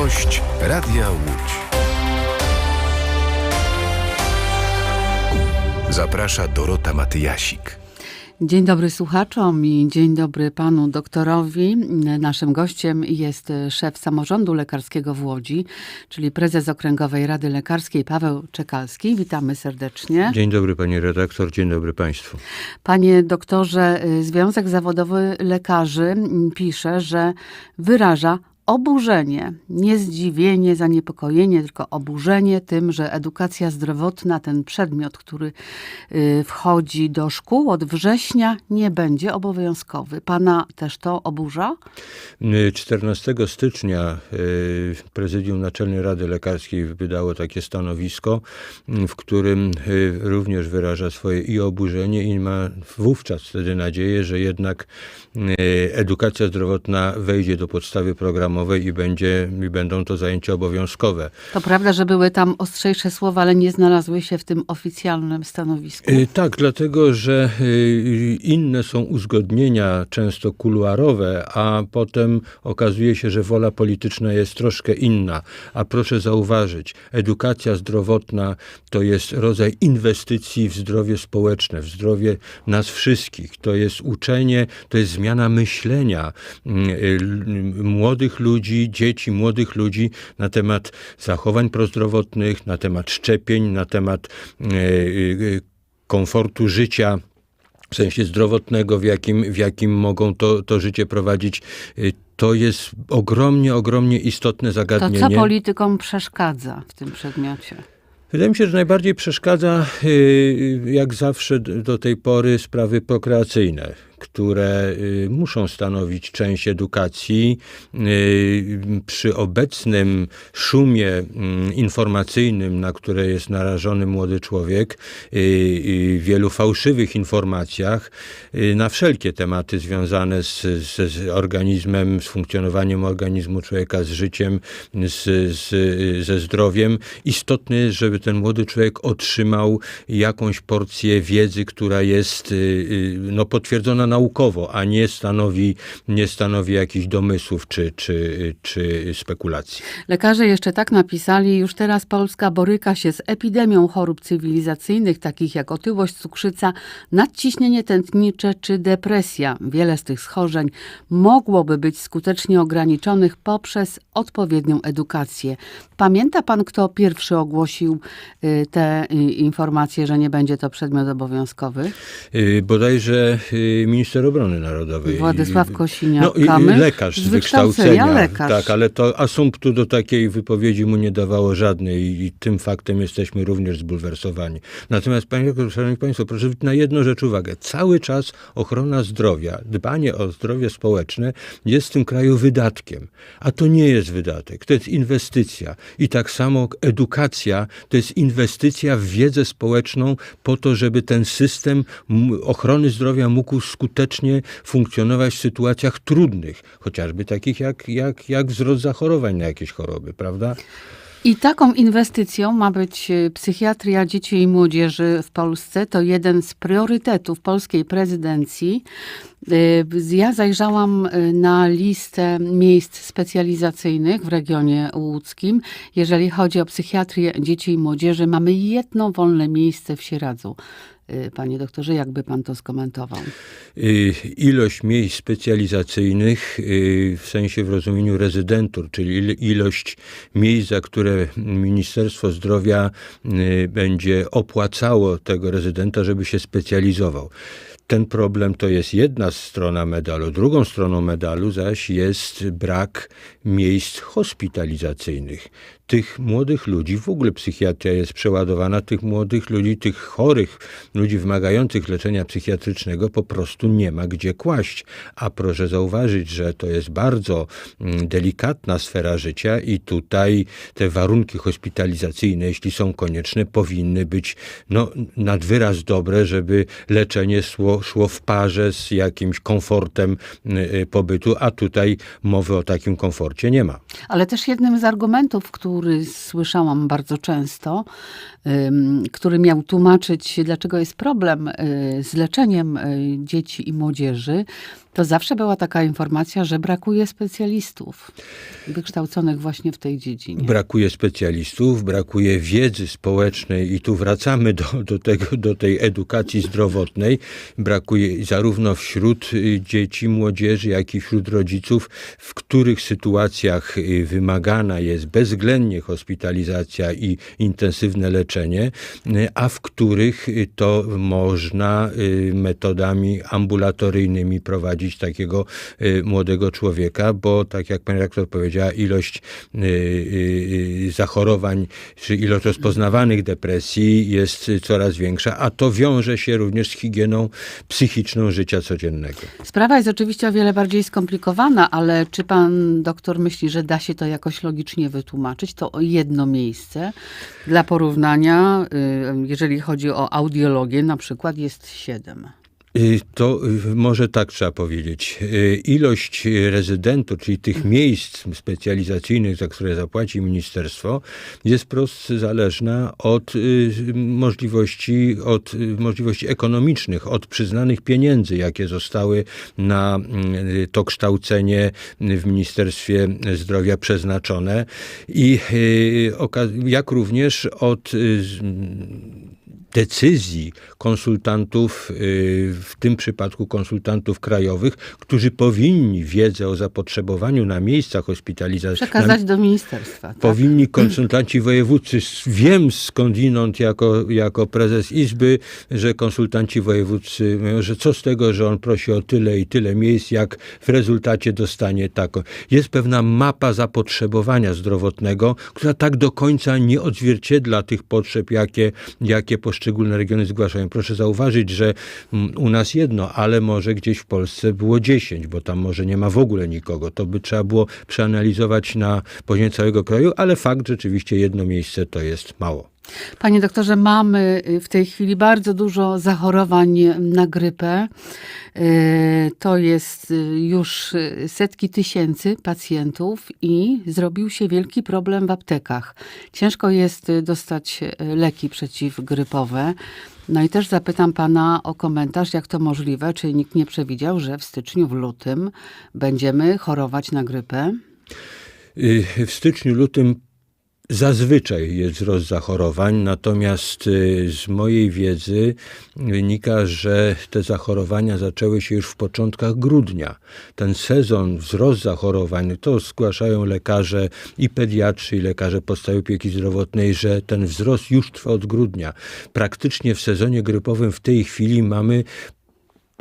Gość Radia Łódź. Zaprasza Dorota Matyjasik. Dzień dobry słuchaczom i dzień dobry panu doktorowi. Naszym gościem jest szef samorządu lekarskiego w Łodzi, czyli prezes Okręgowej Rady Lekarskiej Paweł Czekalski. Witamy serdecznie. Dzień dobry pani redaktor, dzień dobry państwu. Panie doktorze, Związek Zawodowy Lekarzy pisze, że wyraża oburzenie, nie zdziwienie, zaniepokojenie, tylko oburzenie tym, że edukacja zdrowotna, ten przedmiot, który y, wchodzi do szkół od września, nie będzie obowiązkowy. Pana też to oburza? 14 stycznia y, Prezydium Naczelnej Rady Lekarskiej wydało takie stanowisko, w którym y, również wyraża swoje i oburzenie i ma wówczas wtedy nadzieję, że jednak edukacja zdrowotna wejdzie do podstawy programowej i, będzie, i będą to zajęcia obowiązkowe. To prawda, że były tam ostrzejsze słowa, ale nie znalazły się w tym oficjalnym stanowisku. Y, Tak, dlatego, że y, inne są uzgodnienia, często kuluarowe, a potem okazuje się, że wola polityczna jest troszkę inna. A proszę zauważyć, edukacja zdrowotna to jest rodzaj inwestycji w zdrowie społeczne, w zdrowie nas wszystkich. To jest uczenie, to jest zmiana myślenia y, y, młodych ludzi, dzieci, młodych ludzi na temat zachowań prozdrowotnych, na temat szczepień, na temat y, y, komfortu życia w sensie zdrowotnego, w jakim, w jakim mogą to, to życie prowadzić. Y, To jest ogromnie, ogromnie istotne To zagadnienie. co politykom przeszkadza w tym przedmiocie? Wydaje mi się, że najbardziej przeszkadza, jak zawsze do tej pory, sprawy prokreacyjne, które y, muszą stanowić część edukacji. Y, Przy obecnym szumie mm, informacyjnym, na które jest narażony młody człowiek, y, wielu fałszywych informacjach na wszelkie tematy związane z, z, z organizmem, z funkcjonowaniem organizmu człowieka, z życiem, z, z, ze zdrowiem. Istotne jest, żeby ten młody człowiek otrzymał jakąś porcję wiedzy, która jest no, potwierdzona naukowo, a nie stanowi, nie stanowi jakichś domysłów czy, czy, czy spekulacji. Lekarze jeszcze tak napisali, już teraz Polska boryka się z epidemią chorób cywilizacyjnych, takich jak otyłość, cukrzyca, nadciśnienie tętnicze czy depresja. Wiele z tych schorzeń mogłoby być skutecznie ograniczonych poprzez odpowiednią edukację. Pamięta pan, kto pierwszy ogłosił y, te y, informacje, że nie będzie to przedmiot obowiązkowy? Y, Bodajże y, minister obrony narodowej. Władysław No i lekarz z, wykształcenia lekarz. Tak, ale to asumptu do takiej wypowiedzi mu nie dawało żadnej i, tym faktem jesteśmy również zbulwersowani. Natomiast, panie, szanowni państwo, proszę zwrócić na jedną rzecz uwagę. Cały czas ochrona zdrowia, dbanie o zdrowie społeczne jest w tym kraju wydatkiem. A to nie jest wydatek, to jest inwestycja. I tak samo edukacja to jest inwestycja w wiedzę społeczną po to, żeby ten system ochrony zdrowia mógł skutecznie funkcjonować w sytuacjach trudnych, chociażby takich jak, jak, jak wzrost zachorowań na jakieś choroby, prawda? I taką inwestycją ma być y, psychiatria dzieci i młodzieży w Polsce. To jeden z priorytetów polskiej prezydencji. Y, Ja zajrzałam y, na listę miejsc specjalizacyjnych w regionie łódzkim. Jeżeli chodzi o psychiatrię dzieci i młodzieży, mamy jedno wolne miejsce w Sieradzu. Y, Panie doktorze, jakby pan to skomentował? Ilość miejsc specjalizacyjnych w sensie w rozumieniu rezydentur, czyli il- ilość miejsc, za które Ministerstwo Zdrowia będzie opłacało tego rezydenta, żeby się specjalizował. Ten problem to jest jedna strona medalu. Drugą stroną medalu zaś jest brak miejsc hospitalizacyjnych. Tych młodych ludzi, w ogóle psychiatria jest przeładowana, tych młodych ludzi, tych chorych ludzi wymagających leczenia psychiatrycznego po prostu nie ma gdzie kłaść. A proszę zauważyć, że to jest bardzo mm, delikatna sfera życia i tutaj te warunki hospitalizacyjne, jeśli są konieczne, powinny być no, nad wyraz dobre, żeby leczenie szło, szło w parze z jakimś komfortem y, y, pobytu, a tutaj mowy o takim komforcie nie ma. Ale też jednym z argumentów, który słyszałam bardzo często, który miał tłumaczyć, dlaczego jest problem y, z leczeniem dzieci i młodzieży, To zawsze była taka informacja, że brakuje specjalistów wykształconych właśnie w tej dziedzinie. Brakuje specjalistów, brakuje wiedzy społecznej i tu wracamy do, do, tego, do tej edukacji zdrowotnej. Brakuje zarówno wśród y, dzieci, młodzieży, jak i wśród rodziców, w których sytuacjach y, wymagana jest bezwzględnie hospitalizacja i intensywne leczenie, y, a w których y, to można metodami ambulatoryjnymi prowadzić takiego młodego człowieka, bo tak jak pani rektor powiedziała, ilość zachorowań czy ilość rozpoznawanych depresji jest coraz większa, a to wiąże się również z higieną psychiczną życia codziennego. Sprawa jest oczywiście o wiele bardziej skomplikowana, ale czy pan doktor myśli, że da się to jakoś logicznie wytłumaczyć? To jedno miejsce dla porównania, y, jeżeli chodzi o audiologię, na przykład jest siedem. Y, To y, może tak trzeba powiedzieć. Y, Ilość rezydentów, czyli tych miejsc specjalizacyjnych, za które zapłaci ministerstwo, jest prost zależna od możliwości, od możliwości ekonomicznych, od przyznanych pieniędzy, jakie zostały na to kształcenie w Ministerstwie Zdrowia przeznaczone i jak również od decyzji konsultantów, y, w tym przypadku konsultantów krajowych, którzy powinni wiedzę o zapotrzebowaniu na miejscach hospitalizacji. na- Przekazać do ministerstwa. Tak? Powinni konsultanci wojewódzcy, s- wiem skądinąd jako, jako prezes Izby, że konsultanci wojewódzcy mówią, że co z tego, że on prosi o tyle i tyle miejsc, jak w rezultacie dostanie taką. Jest pewna mapa zapotrzebowania zdrowotnego, która tak do końca nie odzwierciedla tych potrzeb, jakie, jakie poszczególne regiony zgłaszają. Proszę zauważyć, że mm, u nas jedno, ale może gdzieś w Polsce było dziesięć, bo tam może nie ma w ogóle nikogo. To by trzeba było przeanalizować na poziomie całego kraju, ale fakt rzeczywiście jedno miejsce to jest mało. Panie doktorze, mamy y, w tej chwili bardzo dużo zachorowań na grypę. Y, To jest y, już y, setki tysięcy pacjentów i zrobił się wielki problem w aptekach. Ciężko jest y, dostać y, leki przeciwgrypowe. No i też zapytam pana o komentarz, jak to możliwe, czy nikt nie przewidział, że w styczniu, w lutym będziemy chorować na grypę. Y, W styczniu, lutym zazwyczaj jest wzrost zachorowań, natomiast y, z mojej wiedzy wynika, że te zachorowania zaczęły się już w początkach grudnia. Ten sezon, wzrost zachorowań, to zgłaszają lekarze i pediatrzy, i lekarze podstawy opieki zdrowotnej, że ten wzrost już trwa od grudnia. Praktycznie w sezonie grypowym w tej chwili mamy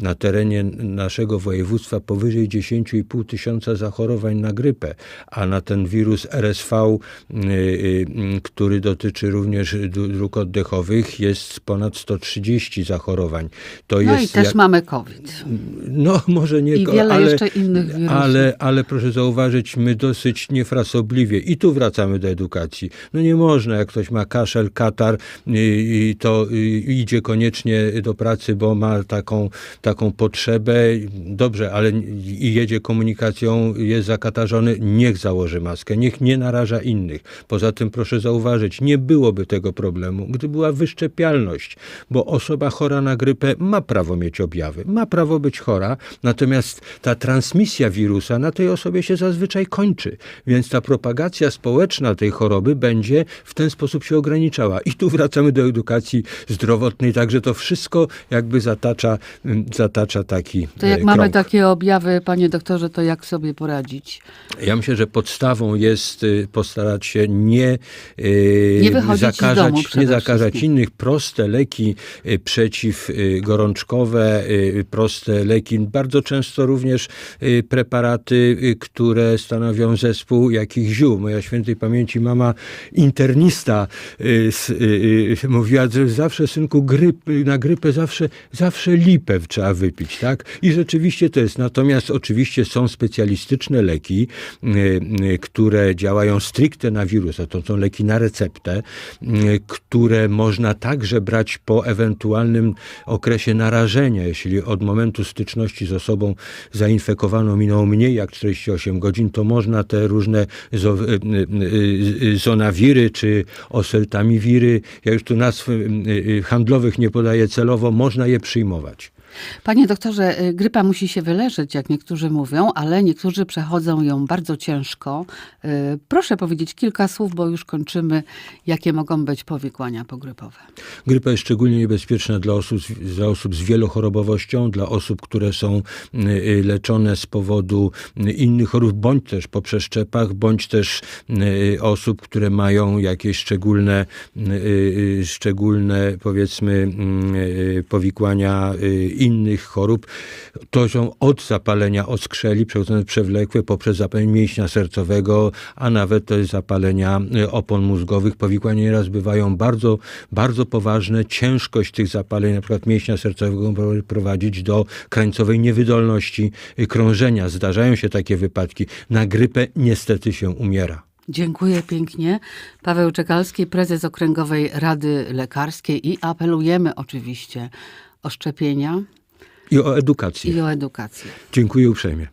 na terenie naszego województwa powyżej 10,5 tysiąca zachorowań na grypę, a na ten wirus RSV, y, y, który dotyczy również dróg oddechowych, jest ponad 130 zachorowań. To No i jest też jak- mamy COVID. no, może nie, I wiele ale, jeszcze innych wirusów. Ale, ale proszę zauważyć, my dosyć niefrasobliwie i tu wracamy do edukacji. No nie można, jak ktoś ma kaszel, katar, i, i to i, idzie koniecznie do pracy, bo ma taką, taką potrzebę. Dobrze, ale i jedzie komunikacją, jest zakatarzony, niech założy maskę, niech nie naraża innych. Poza tym proszę zauważyć, nie byłoby tego problemu, gdy była wyszczepialność, bo osoba chora na grypę ma prawo mieć objawy, ma prawo być chora, natomiast ta transmisja wirusa na tej osobie się zazwyczaj kończy, więc ta propagacja społeczna tej choroby będzie w ten sposób się ograniczała. I tu wracamy do edukacji zdrowotnej, także to wszystko jakby zatacza, mm, zatacza taki To jak e, mamy krąg. takie objawy, panie doktorze, to jak sobie poradzić? Ja myślę, że podstawą jest y, postarać się nie, y, Nie zakażać, nie zakażać innych. Proste leki y, przeciwgorączkowe, proste leki, bardzo często również preparaty, które stanowią zespół jakichś ziół. Moja świętej pamięci mama internista mówiła, że zawsze synku gryp, na grypę zawsze, zawsze lipę trzeba wypić, tak? I rzeczywiście to jest. Natomiast oczywiście są specjalistyczne leki, y, y, które działają stricte na wirusa. To są leki na receptę, y, które można także brać po ewentualnym okresie narażenia. Jeśli od momentu styczności z osobą zainfekowaną minęło mniej jak 48 godzin, to można te różne zo, zonawiry czy oseltamiwiry, ja już tu nazw handlowych nie podaję celowo, można je przyjmować. Panie doktorze, y, grypa musi się wyleczyć, jak niektórzy mówią, ale niektórzy przechodzą ją bardzo ciężko. Y, Proszę powiedzieć kilka słów, bo już kończymy, jakie mogą być powikłania pogrypowe. Grypa jest szczególnie niebezpieczna dla osób, dla osób z wielochorobowością, dla osób, które są y, leczone z powodu innych chorób, bądź też po przeszczepach, bądź też osób, które mają jakieś szczególne, szczególne powiedzmy mm, powikłania innych chorób. To są od zapalenia oskrzeli, przechodzące przewlekłe, poprzez zapalenie mięśnia sercowego, a nawet to jest zapalenia y, opon mózgowych. Powikłania nieraz bywają bardzo, bardzo poważne. Ciężkość tych zapaleń, na przykład mięśnia sercowego, może prowadzić do krańcowej niewydolności y, krążenia. Zdarzają się takie wypadki. Na grypę niestety się umiera. Dziękuję pięknie. Paweł Czekalski, prezes Okręgowej Rady Lekarskiej i apelujemy oczywiście o szczepienia I o edukację. i o edukację. Dziękuję uprzejmie.